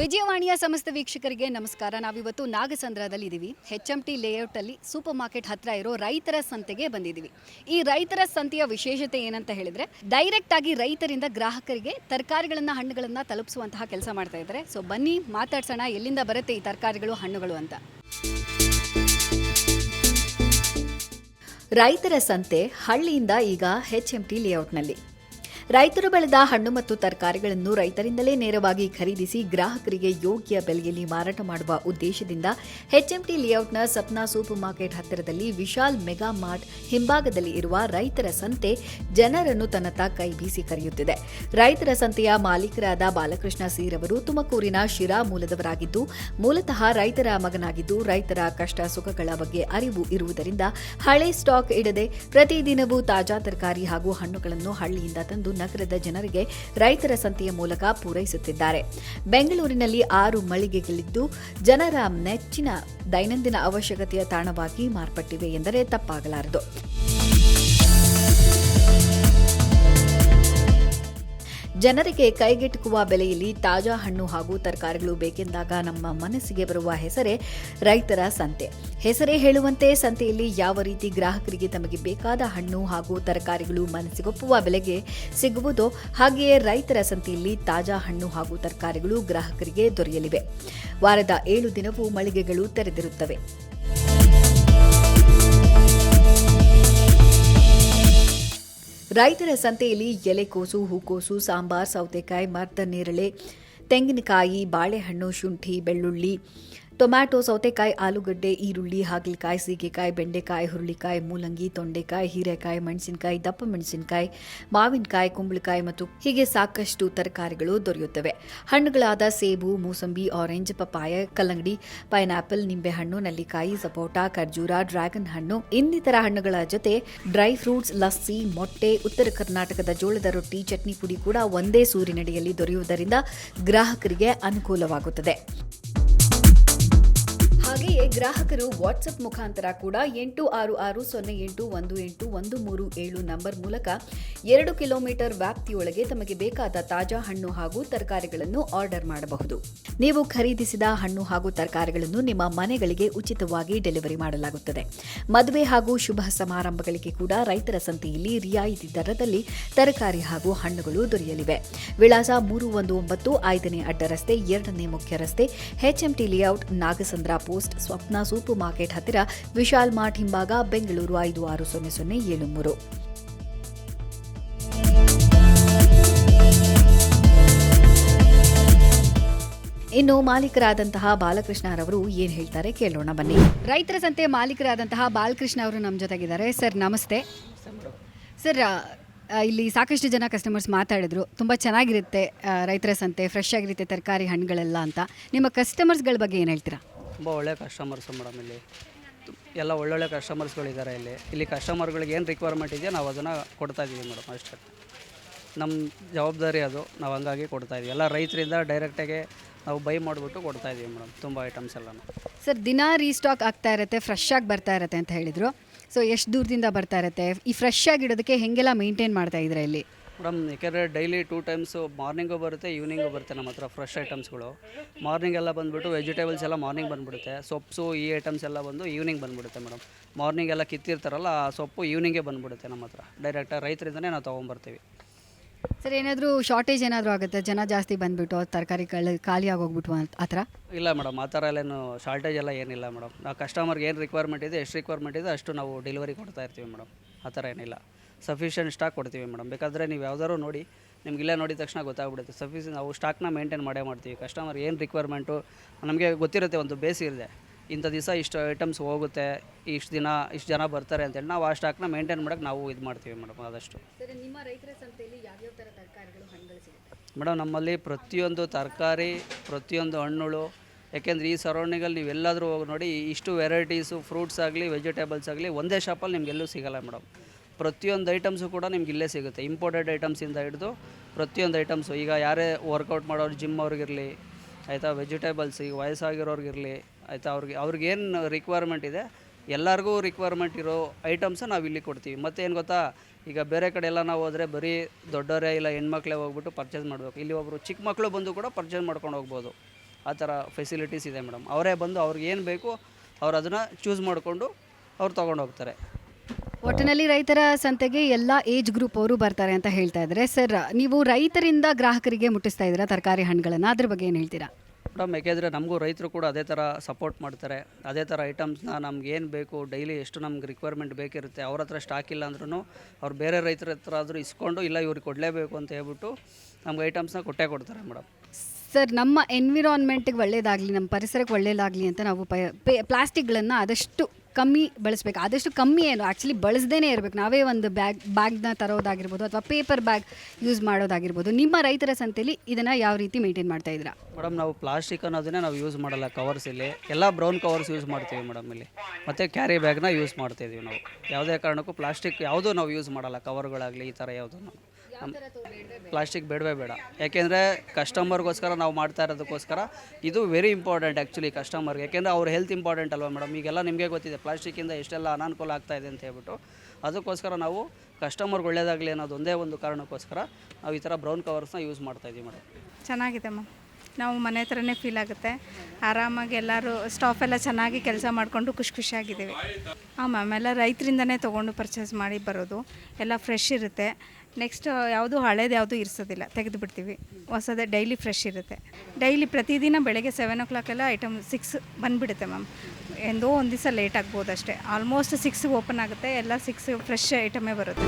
ವಿಜಯವಾಣಿಯ ಸಮಸ್ತ ವೀಕ್ಷಕರಿಗೆ ನಮಸ್ಕಾರ. ನಾವಿವತ್ತು ನಾಗಸಂದ್ರದಲ್ಲಿ ಇದ್ದೀವಿ ಹೆಚ್ ಎಂ ಟಿ ಲೇಔಟಲ್ಲಿ ಸೂಪರ್ ಮಾರ್ಕೆಟ್ ಹತ್ರ ಇರೋ ರೈತರ ಸಂತೆಗೆ ಬಂದಿದ್ದೀವಿ. ಈ ರೈತರ ಸಂತೆಯ ವಿಶೇಷತೆ ಏನಂತ ಹೇಳಿದ್ರೆ ಡೈರೆಕ್ಟ್ ಆಗಿ ರೈತರಿಂದ ಗ್ರಾಹಕರಿಗೆ ತರಕಾರಿಗಳನ್ನ, ಹಣ್ಣುಗಳನ್ನ ತಲುಪಿಸುವಂತಹ ಕೆಲಸ ಮಾಡ್ತಾ ಇದ್ದಾರೆ. ಸೊ ಬನ್ನಿ, ಮಾತಾಡ್ಸೋಣ, ಎಲ್ಲಿಂದ ಬರುತ್ತೆ ಈ ತರಕಾರಿಗಳು, ಹಣ್ಣುಗಳು ಅಂತ. ರೈತರ ಸಂತೆ ಹಳ್ಳಿಯಿಂದ ಈಗ ಹೆಚ್ ಎಂ ಟಿ ಲೇಔಟ್ನಲ್ಲಿ ರೈತರು ಬೆಳೆದ ಹಣ್ಣು ಮತ್ತು ತರಕಾರಿಗಳನ್ನು ರೈತರಿಂದಲೇ ನೇರವಾಗಿ ಖರೀದಿಸಿ ಗ್ರಾಹಕರಿಗೆ ಯೋಗ್ಯ ಬೆಲೆಯಲ್ಲಿ ಮಾರಾಟ ಮಾಡುವ ಉದ್ದೇಶದಿಂದ ಹೆಚ್ಎಂಟಿ ಲೇಔಟ್ನ ಸಪ್ನಾ ಸೂಪರ್ ಮಾರ್ಕೆಟ್ ಹತ್ತಿರದಲ್ಲಿ ವಿಶಾಲ್ ಮೆಗಾ ಮಾರ್ಟ್ ಹಿಂಭಾಗದಲ್ಲಿ ಇರುವ ರೈತರ ಸಂತೆ ಜನರನ್ನು ತನ್ನತ್ತ ಕೈ ಬೀಸಿ ಕರೆಯುತ್ತಿದೆ. ರೈತರ ಸಂತೆಯ ಮಾಲೀಕರಾದ ಬಾಲಕೃಷ್ಣ ಸೀರವರು ತುಮಕೂರಿನ ಶಿರಾ ಮೂಲದವರಾಗಿದ್ದು, ಮೂಲತಃ ರೈತರ ಮಗನಾಗಿದ್ದು, ರೈತರ ಕಷ್ಟ ಸುಖಗಳ ಬಗ್ಗೆ ಅರಿವು ಇರುವುದರಿಂದ ಹಳೆ ಸ್ಟಾಕ್ ಇಡದೆ ಪ್ರತಿದಿನವೂ ತಾಜಾ ತರಕಾರಿ ಹಾಗೂ ಹಣ್ಣುಗಳನ್ನು ಹಳ್ಳಿಯಿಂದ ತಂದು ನಗರದ ಜನರಿಗೆ ರೈತರ ಸಂತೆಯ ಮೂಲಕ ಪೂರೈಸುತ್ತಿದ್ದಾರೆ. ಬೆಂಗಳೂರಿನಲ್ಲಿ ಆರು ಮಳಿಗೆಗಳಿದ್ದು ಜನರ ನೆಚ್ಚಿನ ದೈನಂದಿನ ಅವಶ್ಯಕತೆಯ ತಾಣವಾಗಿ ಮಾರ್ಪಟ್ಟಿವೆ ಎಂದರೆ ತಪ್ಪಾಗಲಾರದು. ಜನರಿಗೆ ಕೈಗೆಟುಕುವ ಬೆಲೆಯಲ್ಲಿ ತಾಜಾ ಹಣ್ಣು ಹಾಗೂ ತರಕಾರಿಗಳು ಬೇಕೆಂದಾಗ ನಮ್ಮ ಮನಸ್ಸಿಗೆ ಬರುವ ಹೆಸರೇ ರೈತರ ಸಂತೆ. ಹೆಸರೇ ಹೇಳುವಂತೆ ಸಂತೆಯಲ್ಲಿ ಯಾವ ರೀತಿ ಗ್ರಾಹಕರಿಗೆ ತಮಗೆ ಬೇಕಾದ ಹಣ್ಣು ಹಾಗೂ ತರಕಾರಿಗಳು ಮನಸ್ಸಿಗೊಪ್ಪುವ ಬೆಲೆಗೆ ಸಿಗುವುದೋ ಹಾಗೆಯೇ ರೈತರ ಸಂತೆಯಲ್ಲಿ ತಾಜಾ ಹಣ್ಣು ಹಾಗೂ ತರಕಾರಿಗಳು ಗ್ರಾಹಕರಿಗೆ ದೊರೆಯಲಿವೆ. ವಾರದ ಏಳು ದಿನವೂ ಮಳಿಗೆಗಳು ತೆರೆದಿರುತ್ತವೆ. ರೈತರ ಸಂತೆಯಲ್ಲಿ ಎಲೆಕೋಸು ಹೂಕೋಸು ಸಾಂಬಾರ್ ಸೌತೆಕಾಯಿ ಮರದ ನೇರಳೆ ತೆಂಗಿನಕಾಯಿ ಬಾಳೆಹಣ್ಣು ಶುಂಠಿ ಬೆಳ್ಳುಳ್ಳಿ ಟೊಮ್ಯಾಟೊ, ಸೌತೆಕಾಯಿ, ಆಲೂಗಡ್ಡೆ, ಈರುಳ್ಳಿ, ಹಾಗಲಕಾಯಿ, ಸೀಗೆಕಾಯಿ, ಬೆಂಡೆಕಾಯಿ, ಹುರುಳಿಕಾಯಿ, ಮೂಲಂಗಿ, ತೊಂಡೆಕಾಯಿ, ಹೀರೆಕಾಯಿ, ಮೆಣಸಿನಕಾಯಿ, ದಪ್ಪ ಮೆಣಸಿನಕಾಯಿ, ಮಾವಿನಕಾಯಿ, ಕುಂಬಳಕಾಯಿ ಮತ್ತು ಹೀಗೆ ಸಾಕಷ್ಟು ತರಕಾರಿಗಳು ದೊರೆಯುತ್ತವೆ. ಹಣ್ಣುಗಳಾದ ಸೇಬು, ಮೂಸಂಬಿ, ಆರೆಂಜ್ ಪಪಾಯ ಕಲ್ಲಂಗಡಿ, ಪೈನಾಪಲ್, ನಿಂಬೆಹಣ್ಣು, ನೆಲ್ಲಿಕಾಯಿ, ಸಪೋಟ, ಖರ್ಜೂರ, ಡ್ರ್ಯಾಗನ್ ಹಣ್ಣು, ಇನ್ನಿತರ ಹಣ್ಣುಗಳ ಜೊತೆ ಡ್ರೈ ಫ್ರೂಟ್ಸ್, ಲಸ್ಸಿ, ಮೊಟ್ಟೆ, ಉತ್ತರ ಕರ್ನಾಟಕದ ಜೋಳದ ರೊಟ್ಟಿ, ಚಟ್ನಿ ಪುಡಿ ಕೂಡ ಒಂದೇ ಸೂರಿನಡಿಯಲ್ಲಿ ದೊರೆಯುವುದರಿಂದ ಗ್ರಾಹಕರಿಗೆ ಅನುಕೂಲವಾಗುತ್ತದೆ. ಹಾಗೆಯೇ ಗ್ರಾಹಕರು ವಾಟ್ಸಪ್ ಮುಖಾಂತರ ಕೂಡ ಎಂಟು ಆರು ಆರು ಸೊನ್ನೆ ಎಂಟು ಒಂದು ಎಂಟು ಒಂದು ಮೂರು ಏಳು ನಂಬರ್ ಮೂಲಕ ಎರಡು ಕಿಲೋಮೀಟರ್ ವ್ಯಾಪ್ತಿಯೊಳಗೆ ತಮಗೆ ಬೇಕಾದ ತಾಜಾ ಹಣ್ಣು ಹಾಗೂ ತರಕಾರಿಗಳನ್ನು ಆರ್ಡರ್ ಮಾಡಬಹುದು. ನೀವು ಖರೀದಿಸಿದ ಹಣ್ಣು ಹಾಗೂ ತರಕಾರಿಗಳನ್ನು ನಿಮ್ಮ ಮನೆಗಳಿಗೆ ಉಚಿತವಾಗಿ ಡೆಲಿವರಿ ಮಾಡಲಾಗುತ್ತದೆ. ಮದುವೆ ಹಾಗೂ ಶುಭ ಸಮಾರಂಭಗಳಿಗೆ ಕೂಡ ರೈತರ ಸಂತೆಯಲ್ಲಿ ರಿಯಾಯಿತಿ ದರದಲ್ಲಿ ತರಕಾರಿ ಹಾಗೂ ಹಣ್ಣುಗಳು ದೊರೆಯಲಿವೆ. ವಿಳಾಸ ಮೂರು ಒಂದು ಒಂಬತ್ತು ಐದನೇ ಅಡ್ಡ ರಸ್ತೆ ಎರಡನೇ ಮುಖ್ಯ ರಸ್ತೆ HMT layout Nagasandra post Swapna supermarket ಹತ್ತಿರ ವಿಶಾಲ್ ಮಾರ್ಟ್ ಹಿಂಭಾಗ ಬೆಂಗಳೂರು ಐದು ಆರು ಸೊನ್ನೆ ಸೊನ್ನೆ ಏಳು ಮೂರು. ಇನ್ನು ಮಾಲೀಕರಾದಂತಹ ಬಾಲಕೃಷ್ಣ ಅವರು ಏನ್ ಹೇಳ್ತಾರೆ ಕೇಳೋಣ ಬನ್ನಿ. ರೈತರ ಸಂತೆ ಮಾಲೀಕರಾದಂತಹ ಬಾಲಕೃಷ್ಣ ಅವರು ನಮ್ಮ ಜೊತೆಗಿದ್ದಾರೆ. ಸರ್, ನಮಸ್ತೆ. ಸರ್ ಇಲ್ಲಿ ಸಾಕಷ್ಟು ಜನ ಕಸ್ಟಮರ್ಸ್ ಮಾತಾಡಿದ್ರು. ತುಂಬ ಚೆನ್ನಾಗಿರುತ್ತೆ ರೈತರ ಸಂತೆ ಫ್ರೆಶ್ ಆಗಿರುತ್ತೆ ತರಕಾರಿ ಹಣ್ಣುಗಳೆಲ್ಲ ಅಂತ. ನಿಮ್ಮ ಕಸ್ಟಮರ್ಸ್ಗಳ ಬಗ್ಗೆ ಏನು ಹೇಳ್ತೀರಾ? ತುಂಬ ಒಳ್ಳೆಯ ಕಸ್ಟಮರ್ಸು ಮೇಡಮ್ ಇಲ್ಲಿ. ಎಲ್ಲ ಒಳ್ಳೊಳ್ಳೆ ಕಸ್ಟಮರ್ಸ್ಗಳಿದ್ದಾರೆ ಇಲ್ಲಿ. ಇಲ್ಲಿ ಕಸ್ಟಮರ್ಗಳಿಗೆ ಏನು ರಿಕ್ವೈರ್ಮೆಂಟ್ ಇದೆಯೋ ನಾವು ಅದನ್ನು ಕೊಡ್ತಾ ಇದ್ದೀವಿ ಮೇಡಮ್ ಅಷ್ಟೇ. ನಮ್ಮ ಜವಾಬ್ದಾರಿ ಅದು. ನಾವು ಹಂಗಾಗಿ ಕೊಡ್ತಾ ಇದ್ದೀವಿ ಎಲ್ಲ ರೈತರಿಂದ ಡೈರೆಕ್ಟಾಗಿ ನಾವು ಬೈ ಮಾಡಿಬಿಟ್ಟು ಕೊಡ್ತಾ ಇದ್ದೀವಿ ಮೇಡಮ್ ತುಂಬ ಐಟಮ್ಸ್ ಎಲ್ಲ ಸರ್ ದಿನ ರೀಸ್ಟಾಕ್ ಆಗ್ತಾ ಇರುತ್ತೆ ಫ್ರೆಶ್ ಆಗಿ ಬರ್ತಾ ಇರುತ್ತೆ ಅಂತ ಹೇಳಿದರು. ಸೊ ಎಷ್ಟು ದೂರದಿಂದ ಬರ್ತಾ ಇರುತ್ತೆ? ಈ ಫ್ರೆಶ್ ಆಗಿಡೋದಕ್ಕೆ ಹೆಂಗೆಲ್ಲ ಮೇಂಟೈನ್ ಮಾಡ್ತಾ ಇದ್ರೆ ಇಲ್ಲಿ? ಮೇಡಮ್ ಯಾಕೆಂದರೆ ಡೈಲಿ ಟೂ ಟೈಮ್ಸು ಮಾರ್ನಿಂಗು ಬರುತ್ತೆ ಈವ್ನಿಂಗು ಬರುತ್ತೆ ನಮ್ಮ ಹತ್ರ ಫ್ರೆಶ್ ಐಟಮ್ಸ್ಗಳು ಮಾರ್ನಿಂಗ್ ಎಲ್ಲ ಬಂದುಬಿಟ್ಟು ವೆಜಿಟೇಬಲ್ಸ್ ಎಲ್ಲ ಮಾರ್ನಿಂಗ್ ಬಂದುಬಿಡುತ್ತೆ. ಸೊಪ್ಪು ಈ ಐಟಮ್ಸ್ ಎಲ್ಲ ಬಂದು ಈವ್ನಿಂಗ್ ಬಂದುಬಿಡುತ್ತೆ ಮೇಡಮ್. ಮಾರ್ನಿಂಗ್ ಎಲ್ಲ ಕಿತ್ತಿರ್ತಾರಲ್ಲ ಆ ಸೊಪ್ಪು ಈವ್ನಿಂಗೇ ಬಂದುಬಿಡುತ್ತೆ ನಮ್ಮ ಹತ್ರ. ಡೈರೆಕ್ಟಾಗಿ ರೈತರಿಂದನೇ ನಾವು ತೊಗೊಂಬರ್ತೀವಿ. ಸರ್ ಏನಾದರೂ ಶಾರ್ಟೇಜ್ ಏನಾದರೂ ಆಗುತ್ತೆ? ಜನ ಜಾಸ್ತಿ ಬಂದುಬಿಟ್ಟು ಕಳೆ ಖಾಲಿ ಆಗೋಗ್ಬಿಟ್ಟು ಅಂತ ಆ ಥರ? ಇಲ್ಲ ಮೇಡಮ್ ಆ ಥರ ಎಲ್ಲೇನು ಶಾರ್ಟೇಜ್ ಎಲ್ಲ ಏನಿಲ್ಲ ಮೇಡಮ್. ನಾವು ಕಸ್ಟಮರ್ಗೆ ಏನು ರಿಕ್ವೈರ್ಮೆಂಟ್ ಇದೆ ಎಷ್ಟು ರಿಕ್ವೈರ್ಮೆಂಟ್ ಇದೆ ಅಷ್ಟು ನಾವು ಡೆಲಿವರಿ ಕೊಡ್ತಾ ಇರ್ತೀವಿ ಮೇಡಮ್. ಆ ಥರ ಏನಿಲ್ಲ. ಸಫಿಷಿಯೆಂಟ್ ಸ್ಟಾಕ್ ಕೊಡ್ತೀವಿ ಮೇಡಮ್. ಬೇಕಾದರೆ ನೀವು ಯಾವ್ದಾದ್ರು ನೋಡಿ ನಿಮ್ಗೆ ಇಲ್ಲೇ ನೋಡಿದ ತಕ್ಷಣ ಗೊತ್ತಾಗ್ಬಿಡುತ್ತೆ. ಸಫಿಷಿಯನ್ ನಾವು ಸ್ಟಾಕ್ನ ಮೇಂಟೈನ್ ಮಾಡೇ ಮಾಡ್ತೀವಿ. ಕಸ್ಟಮರ್ ಏನು ರಿಕ್ವೈರ್ಮೆಂಟು ನಮಗೆ ಗೊತ್ತಿರುತ್ತೆ ಒಂದು ಬೇಸ್ ಇದೆ ಇಂಥ ದಿವಸ ಇಷ್ಟು ಐಟಮ್ಸ್ ಹೋಗುತ್ತೆ ಇಷ್ಟು ದಿನ ಇಷ್ಟು ಜನ ಬರ್ತಾರೆ ಅಂತೇಳಿ ನಾವು ಆ ಸ್ಟಾಕ್ನ ಮೇಂಟೈನ್ ಮಾಡೋಕ್ಕೆ ನಾವು ಇದು ಮಾಡ್ತೀವಿ ಮೇಡಮ್ ಆದಷ್ಟು. ಸರ್ ನಿಮ್ಮ ರೈತರ ಸಂತೆಯಲ್ಲಿ ಯಾವ್ಯಾವ ಥರ ತರಕಾರಿಗಳು ಹಣ್ಣುಗಳು ಸಿಗುತ್ತೆ? ಮೇಡಮ್ ನಮ್ಮಲ್ಲಿ ಪ್ರತಿಯೊಂದು ತರಕಾರಿ ಪ್ರತಿಯೊಂದು ಹಣ್ಣುಗಳು ಯಾಕೆಂದರೆ ಈ ಸರೌಂಡಿಂಗಲ್ಲಿ ನೀವು ಎಲ್ಲಾದರೂ ಹೋಗಿ ನೋಡಿ ಇಷ್ಟು ವೆರೈಟೀಸು ಫ್ರೂಟ್ಸ್ ಆಗಲಿ ವೆಜಿಟೇಬಲ್ಸ್ ಆಗಲಿ ಒಂದೇ ಶಾಪಲ್ಲಿ ನಿಮಗೆಲ್ಲೂ ಸಿಗಲ್ಲ ಮೇಡಮ್. ಪ್ರತಿಯೊಂದು ಐಟಮ್ಸು ಕೂಡ ನಿಮ್ಗೆ ಇಲ್ಲೇ ಸಿಗುತ್ತೆ. ಇಂಪೋರ್ಟೆಡ್ ಐಟಮ್ಸಿಂದ ಹಿಡಿದು ಪ್ರತಿಯೊಂದು ಐಟಮ್ಸು ಈಗ ಯಾರೇ ವರ್ಕೌಟ್ ಮಾಡೋರು ಜಿಮ್ ಅವ್ರಿಗಿರಲಿ, ಆಯಿತಾ ವೆಜಿಟೇಬಲ್ಸ್ ಈಗ ವಯಸ್ಸಾಗಿರೋರಿಗಿರಲಿ ಆಯಿತಾ, ಅವ್ರಿಗೆ ಅವ್ರಿಗೇನು ರಿಕ್ವೈರ್ಮೆಂಟ್ ಇದೆ, ಎಲ್ಲರಿಗೂ ರಿಕ್ವೈರ್ಮೆಂಟ್ ಇರೋ ಐಟಮ್ಸ ನಾವು ಇಲ್ಲಿ ಕೊಡ್ತೀವಿ. ಮತ್ತು ಏನು ಗೊತ್ತಾ, ಈಗ ಬೇರೆ ಕಡೆ ಎಲ್ಲ ನಾವು ಹೋದರೆ ಬರೀ ದೊಡ್ಡವರೇ ಇಲ್ಲ, ಹೆಣ್ಮಕ್ಳೇ ಹೋಗ್ಬಿಟ್ಟು ಪರ್ಚೇಸ್ ಮಾಡಬೇಕು. ಇಲ್ಲಿ ಒಬ್ಬರು ಚಿಕ್ಕ ಮಕ್ಕಳು ಬಂದು ಕೂಡ ಪರ್ಚೇಸ್ ಮಾಡ್ಕೊಂಡು ಹೋಗ್ಬೋದು. ಆ ಥರ ಫೆಸಿಲಿಟೀಸ್ ಇದೆ ಮೇಡಮ್. ಅವರೇ ಬಂದು ಅವ್ರಿಗೆ ಏನು ಬೇಕು, ಅವ್ರು ಅದನ್ನು ಚೂಸ್ ಮಾಡಿಕೊಂಡು ಅವ್ರು ತೊಗೊಂಡು ಹೋಗ್ತಾರೆ. ಒಟ್ಟಿನಲ್ಲಿ ರೈತರ ಸಂತೆಗೆ ಎಲ್ಲ ಏಜ್ ಗ್ರೂಪ್ ಅವರು ಬರ್ತಾರೆ ಅಂತ ಹೇಳ್ತಾ ಇದ್ದಾರೆ. ಸರ್ ನೀವು ರೈತರಿಂದ ಗ್ರಾಹಕರಿಗೆ ಮುಟ್ಟಿಸ್ತಾ ಇದ್ದೀರಾ ತರಕಾರಿ ಹಣ್ಣುಗಳನ್ನು? ಅದ್ರ ಬಗ್ಗೆ ಏನು ಹೇಳ್ತೀರಾ? ಮೇಡಮ್ ಯಾಕೆಂದರೆ ನಮಗೂ ರೈತರು ಕೂಡ ಅದೇ ಥರ ಸಪೋರ್ಟ್ ಮಾಡ್ತಾರೆ. ಅದೇ ಥರ ಐಟಮ್ಸ್ನ ನಮ್ಗೆ ಏನು ಬೇಕು ಡೈಲಿ ಎಷ್ಟು ನಮ್ಗೆ ರಿಕ್ವೈರ್ಮೆಂಟ್ ಬೇಕಿರುತ್ತೆ ಅವ್ರ ಹತ್ರ ಸ್ಟಾಕ್ ಇಲ್ಲ ಅಂದ್ರೂ ಅವ್ರು ಬೇರೆ ರೈತರ ಹತ್ರ ಆದರೂ ಇಸ್ಕೊಂಡು ಇಲ್ಲ ಇವ್ರಿಗೆ ಕೊಡಲೇಬೇಕು ಅಂತ ಹೇಳ್ಬಿಟ್ಟು ನಮ್ಗೆ ಐಟಮ್ಸ್ನ ಕೊಟ್ಟೇ ಕೊಡ್ತಾರೆ ಮೇಡಮ್. ಸರ್ ನಮ್ಮ ಎನ್ವಿರಾನ್ಮೆಂಟ್ಗೆ ಒಳ್ಳೇದಾಗಲಿ ನಮ್ಮ ಪರಿಸರಕ್ಕೆ ಒಳ್ಳೇದಾಗಲಿ ಅಂತ ನಾವು ಪ ಪ್ಲಾಸ್ಟಿಕ್ಗಳನ್ನು ಆದಷ್ಟು ಕಮ್ಮಿ ಬಳಸಬೇಕು. ಆದಷ್ಟು ಕಮ್ಮಿ ಏನು ಆ್ಯಕ್ಚುಲಿ ಬಳಸದೇ ಇರಬೇಕು. ನಾವೇ ಒಂದು ಬ್ಯಾಗ್, ಬ್ಯಾಗ್ನ ತರೋದಾಗಿರ್ಬೋದು ಅಥವಾ ಪೇಪರ್ ಬ್ಯಾಗ್ ಯೂಸ್ ಮಾಡೋದಾಗಿರ್ಬೋದು. ನಿಮ್ಮ ರೈತರ ಸಂತೆಯಲ್ಲಿ ಇದನ್ನು ಯಾವ ರೀತಿ ಮೇಂಟೈನ್ ಮಾಡ್ತಾ ಇದ್ದೀರಾ? ಮೇಡಮ್, ನಾವು ಪ್ಲಾಸ್ಟಿಕ್ ಅನ್ನೋದನ್ನೇ ನಾವು ಯೂಸ್ ಮಾಡಲ್ಲ ಕವರ್ಸ್ ಇಲ್ಲಿ. ಎಲ್ಲ ಬ್ರೌನ್ ಕವರ್ಸ್ ಯೂಸ್ ಮಾಡ್ತೀವಿ ಮೇಡಮ್ ಇಲ್ಲಿ. ಮತ್ತು ಕ್ಯಾರಿ ಬ್ಯಾಗ್ನ ಯೂಸ್ ಮಾಡ್ತಾ ಇದೀವಿ ನಾವು. ಯಾವುದೇ ಕಾರಣಕ್ಕೂ ಪ್ಲಾಸ್ಟಿಕ್ ಯಾವುದೂ ನಾವು ಯೂಸ್ ಮಾಡಲ್ಲ ಕವರ್ಗಳಾಗಲಿ ಈ ಥರ ಯಾವುದೂ ಪ್ಲಾಸ್ಟಿಕ್ ಬೇಡವೇ ಬೇಡ. ಯಾಕೆಂದರೆ ಕಸ್ಟಮರ್ಗೋಸ್ಕರ ನಾವು ಮಾಡ್ತಾ ಇರೋದಕ್ಕೋಸ್ಕರ ಇದು ವೆರಿ ಇಂಪಾರ್ಟೆಂಟ್ ಆ್ಯಕ್ಚುಲಿ ಕಸ್ಟಮರ್ಗೆ ಯಾಕೆಂದರೆ ಅವ್ರ ಹೆಲ್ತ್ ಇಂಪಾರ್ಟೆಂಟ್ ಅಲ್ವಾ ಮೇಡಮ್ ಈಗೆಲ್ಲ ನಿಮಗೆ ಗೊತ್ತಿದೆ ಪ್ಲಾಸ್ಟಿಕ್ಕಿಂದ ಎಷ್ಟೆಲ್ಲ ಅನಾನುಕೂಲ ಆಗ್ತಾ ಇದೆ ಅಂತ ಹೇಳ್ಬಿಟ್ಟು. ಅದಕ್ಕೋಸ್ಕರ ನಾವು ಕಸ್ಟಮರ್ಗೆ ಒಳ್ಳೇದಾಗಲಿ ಅನ್ನೋದು ಒಂದೇ ಒಂದು ಕಾರಣಕ್ಕೋಸ್ಕರ ನಾವು ಈ ಥರ ಬ್ರೌನ್ ಕವರ್ಸ್ನ ಯೂಸ್ ಮಾಡ್ತಾಯಿದ್ದೀವಿ ಮೇಡಮ್ ಚೆನ್ನಾಗಿದೆ ಮ್ಯಾಮ್ ನಾವು ಮನೆ ಹತ್ರನೇ ಫೀಲ್ ಆಗುತ್ತೆ. ಆರಾಮಾಗಿ ಎಲ್ಲರೂ ಸ್ಟಾಫ್ ಎಲ್ಲ ಚೆನ್ನಾಗಿ ಕೆಲಸ ಮಾಡಿಕೊಂಡು ಖುಷಿ ಖುಷಿಯಾಗಿದ್ದೀವಿ. ಹಾಂ ಮ್ಯಾಮ್ ಎಲ್ಲ ರೈತರಿಂದನೇ ತೊಗೊಂಡು ಪರ್ಚೇಸ್ ಮಾಡಿ ಬರೋದು. ಎಲ್ಲ ಫ್ರೆಶ್ ಇರುತ್ತೆ. ನೆಕ್ಸ್ಟ್ ಯಾವುದು ಹಳೇದು ಯಾವುದು ಇರಿಸೋದಿಲ್ಲ. ತೆಗೆದು ಬಿಡ್ತೀವಿ ಹೊಸದೇ ಡೈಲಿ ಫ್ರೆಶ್ ಇರುತ್ತೆ. ಡೈಲಿ ಪ್ರತಿದಿನ ಬೆಳಗ್ಗೆ ಸೆವೆನ್ ಓ ಕ್ಲಾಕೆಲ್ಲ ಐಟಮ್ ಸಿಕ್ಸ್ ಬಂದುಬಿಡುತ್ತೆ ಮ್ಯಾಮ್ ಎಂದೋ ಒಂದು ದಿವಸ ಲೇಟ್ ಆಗ್ಬೋದು ಅಷ್ಟೇ ಆಲ್ಮೋಸ್ಟ್ ಸಿಕ್ಸ್ ಓಪನ್ ಆಗುತ್ತೆ. ಎಲ್ಲ ಸಿಕ್ಸ್ ಫ್ರೆಶ್ ಐಟಮೇ ಬರುತ್ತೆ.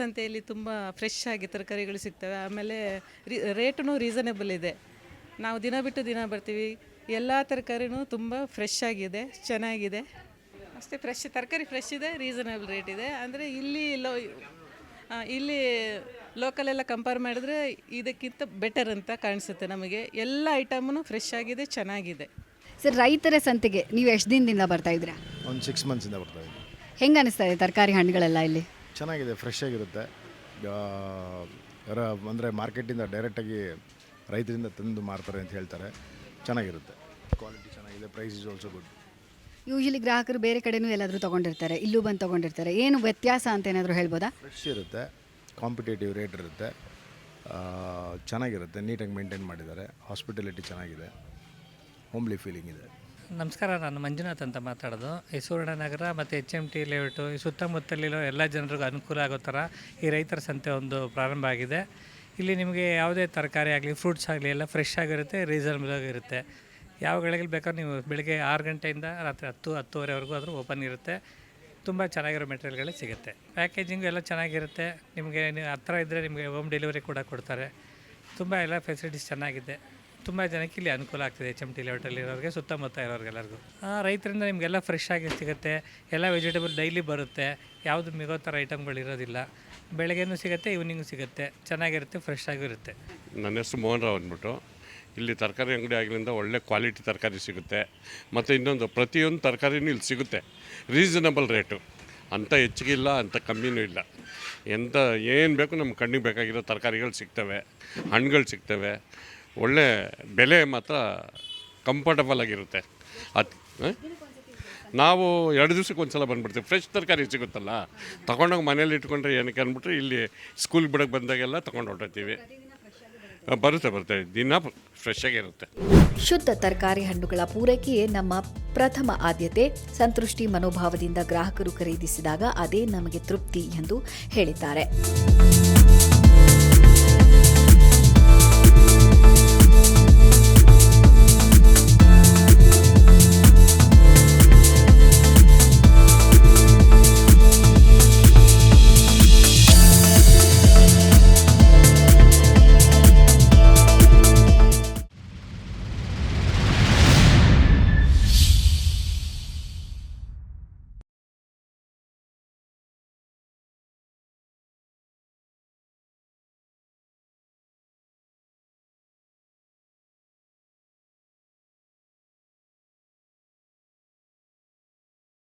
ಸಂತೆಯಲ್ಲಿ ತುಂಬ ಫ್ರೆಶ್ ಆಗಿ ತರಕಾರಿಗಳು ಸಿಗ್ತವೆ. ಆಮೇಲೆ ರೀ ರೇಟೂ ರೀಸನೇಬಲ್ ಇದೆ. ನಾವು ದಿನ ಬಿಟ್ಟು ದಿನ ಬರ್ತೀವಿ. ಎಲ್ಲ ತರಕಾರಿನೂ ತುಂಬ ಫ್ರೆಶ್ ಆಗಿದೆ ಚೆನ್ನಾಗಿದೆ. ಅಷ್ಟೇ ಫ್ರೆಶ್ ತರಕಾರಿ ಫ್ರೆಶ್ ಇದೆ ರೀಸನೇಬಲ್ ರೇಟ್ ಇದೆ. ಅಂದರೆ ಇಲ್ಲಿ ಲೋ ಇಲ್ಲಿ ಲೋಕಲೆಲ್ಲ ಕಂಪೇರ್ ಮಾಡಿದ್ರೆ ಇದಕ್ಕಿಂತ ಬೆಟರ್ ಅಂತ ಕಾಣಿಸುತ್ತೆ ನಮಗೆ. ಎಲ್ಲ ಐಟಮೂ ಫ್ರೆಶ್ ಆಗಿದೆ ಚೆನ್ನಾಗಿದೆ. ಸರ್ ರೈತರ ಸಂತೆಗೆ ನೀವು ಎಷ್ಟು ದಿನದಿಂದ ಬರ್ತಾ ಇದ್ದೀರಾ? ಒಂದು ಸಿಕ್ಸ್ ಮಂತ್ಸಿಂದ ಬರ್ತಾ ಇದ್ದೀವಿ. ಹೆಂಗೆ ಅನಿಸ್ತಾ ಇದೆ ತರಕಾರಿ ಹಣ್ಣುಗಳೆಲ್ಲ ಇಲ್ಲಿ? ಚೆನ್ನಾಗಿದೆ ಫ್ರೆಶ್ ಆಗಿರುತ್ತೆ. ಅಂದರೆ ಮಾರ್ಕೆಟಿಂದ ಡೈರೆಕ್ಟಾಗಿ ರೈತರಿಂದ ತಂದು ಮಾರ್ತಾರೆ ಅಂತ ಹೇಳ್ತಾರೆ. ಚೆನ್ನಾಗಿರುತ್ತೆ. ಕ್ವಾಲಿಟಿ ಚೆನ್ನಾಗಿದೆ price is also good usually ಗ್ರಾಹಕರು ಬೇರೆ ಕಡೆನೂ ಎಲ್ಲಾದರೂ ತೊಗೊಂಡಿರ್ತಾರೆ ಇಲ್ಲೂ ಬಂದು ತೊಗೊಂಡಿರ್ತಾರೆ. ಏನು ವ್ಯತ್ಯಾಸ ಅಂತ ಏನಾದರೂ ಹೇಳ್ಬೋದಾ? ಫ್ರೆಶ್ ಇರುತ್ತೆ ಕಾಂಪಿಟೇಟಿವ್ ರೇಟ್ ಇರುತ್ತೆ. ಚೆನ್ನಾಗಿರುತ್ತೆ ನೀಟಾಗಿ ಮೇಂಟೈನ್ ಮಾಡಿದ್ದಾರೆ. ಹಾಸ್ಪಿಟಲಿಟಿ ಚೆನ್ನಾಗಿದೆ. ಹೋಮ್ಲಿ ಫೀಲಿಂಗ್ ಇದೆ. ನಮಸ್ಕಾರ, ನಾನು ಮಂಜುನಾಥ್ ಅಂತ ಮಾತಾಡೋದು. ಈ ಸುವರ್ಣನಗರ ಮತ್ತು ಎಚ್ ಎಂ ಟಿ ಲೇಔಟು ಈ ಸುತ್ತಮುತ್ತಲಿರೋ ಎಲ್ಲ ಜನರಿಗೂ ಅನುಕೂಲ ಆಗೋ ಥರ ಈ ರೈತರ ಸಂತೆ ಒಂದು ಪ್ರಾರಂಭ ಆಗಿದೆ. ಇಲ್ಲಿ ನಿಮಗೆ ಯಾವುದೇ ತರಕಾರಿ ಆಗಲಿ ಫ್ರೂಟ್ಸ್ ಆಗಲಿ, ಎಲ್ಲ ಫ್ರೆಶ್ ಆಗಿರುತ್ತೆ ರೀಸನಬಲ್ ಆಗಿರುತ್ತೆ ಯಾವ ಗಳಿಗೆ ಬೇಕಾದ್ರೆ ನೀವು ಬೆಳಗ್ಗೆ ಆರು ಗಂಟೆಯಿಂದ ರಾತ್ರಿ ಹತ್ತು, ಹತ್ತುವರೆವರೆಗೂ ಆದರೂ ಓಪನ್ ಇರುತ್ತೆ. ತುಂಬ ಚೆನ್ನಾಗಿರೋ ಮೆಟೀರಿಯಲ್ಗಳೇ ಸಿಗುತ್ತೆ. ಪ್ಯಾಕೇಜಿಂಗು ಎಲ್ಲ ಚೆನ್ನಾಗಿರುತ್ತೆ. ನಿಮಗೆ ಹತ್ರ ಇದ್ದರೆ ನಿಮಗೆ ಹೋಮ್ ಡೆಲಿವರಿ ಕೂಡ ಕೊಡ್ತಾರೆ. ತುಂಬ ಎಲ್ಲ ಫೆಸಿಲಿಟೀಸ್ ಚೆನ್ನಾಗಿದೆ. ತುಂಬ ಜನಕ್ಕೆ ಇಲ್ಲಿ ಅನುಕೂಲ ಆಗ್ತದೆ ಎಚ್ ಎಂ ಟಿ ಲೇಔಟಲ್ಲಿರೋರಿಗೆ ಸುತ್ತಮುತ್ತ ಇರೋರಿಗೆಲ್ಲರಿಗೂ. ರೈತರಿಂದ ನಿಮಗೆಲ್ಲ ಫ್ರೆಶ್ ಆಗಿ ಸಿಗುತ್ತೆ, ಎಲ್ಲ ವೆಜಿಟೇಬಲ್ ಡೈಲಿ ಬರುತ್ತೆ, ಯಾವುದು ಮಿಗೋ ಥರ ಐಟಮ್ಗಳು ಇರೋದಿಲ್ಲ. ಬೆಳಗ್ಗೆನೂ ಸಿಗುತ್ತೆ ಈವ್ನಿಂಗು ಸಿಗುತ್ತೆ, ಚೆನ್ನಾಗಿರುತ್ತೆ ಫ್ರೆಶ್ ಆಗಿರುತ್ತೆ ನನ್ನ ಹೆಸರು ಮೋಹನ್ ರಾವ್ ಅಂದ್ಬಿಟ್ಟು, ಇಲ್ಲಿ ತರಕಾರಿ ಅಂಗಡಿ ಆಗಲಿಂದ ಒಳ್ಳೆ ಕ್ವಾಲಿಟಿ ತರಕಾರಿ ಸಿಗುತ್ತೆ. ಮತ್ತು ಇನ್ನೊಂದು, ಪ್ರತಿಯೊಂದು ತರಕಾರಿನೂ ಇಲ್ಲಿ ಸಿಗುತ್ತೆ ರೀಸನಬಲ್ ರೇಟು ಅಂಥ ಹೆಚ್ಚಿಗಿಲ್ಲ ಅಂತ ಕಮ್ಮಿನೂ ಇಲ್ಲ. ಎಂಥ ಏನು ಬೇಕು ನಮ್ಮ ಕಣ್ಣಿಗೆ ಬೇಕಾಗಿರೋ ತರಕಾರಿಗಳು ಸಿಗ್ತವೆ, ಹಣ್ಣುಗಳು ಸಿಗ್ತವೆ ಒಳ್ಳೆ ಬೆಲೆ ಮಾತ್ರ ಕಂಫರ್ಟಬಲ್ ಆಗಿರುತ್ತೆ. ಅದು ನಾವು ಎರಡು ದಿವ್ಸಕ್ಕೆ ಒಂದು ಸಲ ಬಂದುಬಿಡ್ತೀವಿ. ಫ್ರೆಶ್ ತರಕಾರಿ ಸಿಗುತ್ತಲ್ಲ, ತೊಗೊಂಡೋಗಿ ಮನೇಲಿ ಇಟ್ಕೊಂಡ್ರೆ ಏನಕ್ಕೆ ಅಂದ್ಬಿಟ್ರೆ ಇಲ್ಲಿ ಸ್ಕೂಲ್ ಬಿಡಕ್ಕೆ ಬಂದಾಗೆಲ್ಲ ತೊಗೊಂಡು ಹೊರಟೋಗ್ತೀವಿ ಬರುತ್ತೆ ಬರುತ್ತೆ. ದಿನ ಫ್ರೆಶ್ ಆಗಿರುತ್ತೆ ಶುದ್ಧ ತರಕಾರಿ ಹಣ್ಣುಗಳ ಪೂರೈಕೆಯೇ ನಮ್ಮ ಪ್ರಥಮ ಆದ್ಯತೆ. ಸಂತೃಷ್ಟಿ ಮನೋಭಾವದಿಂದ ಗ್ರಾಹಕರು ಖರೀದಿಸಿದಾಗ ಅದೇ ನಮಗೆ ತೃಪ್ತಿ ಎಂದು ಹೇಳಿದ್ದಾರೆ.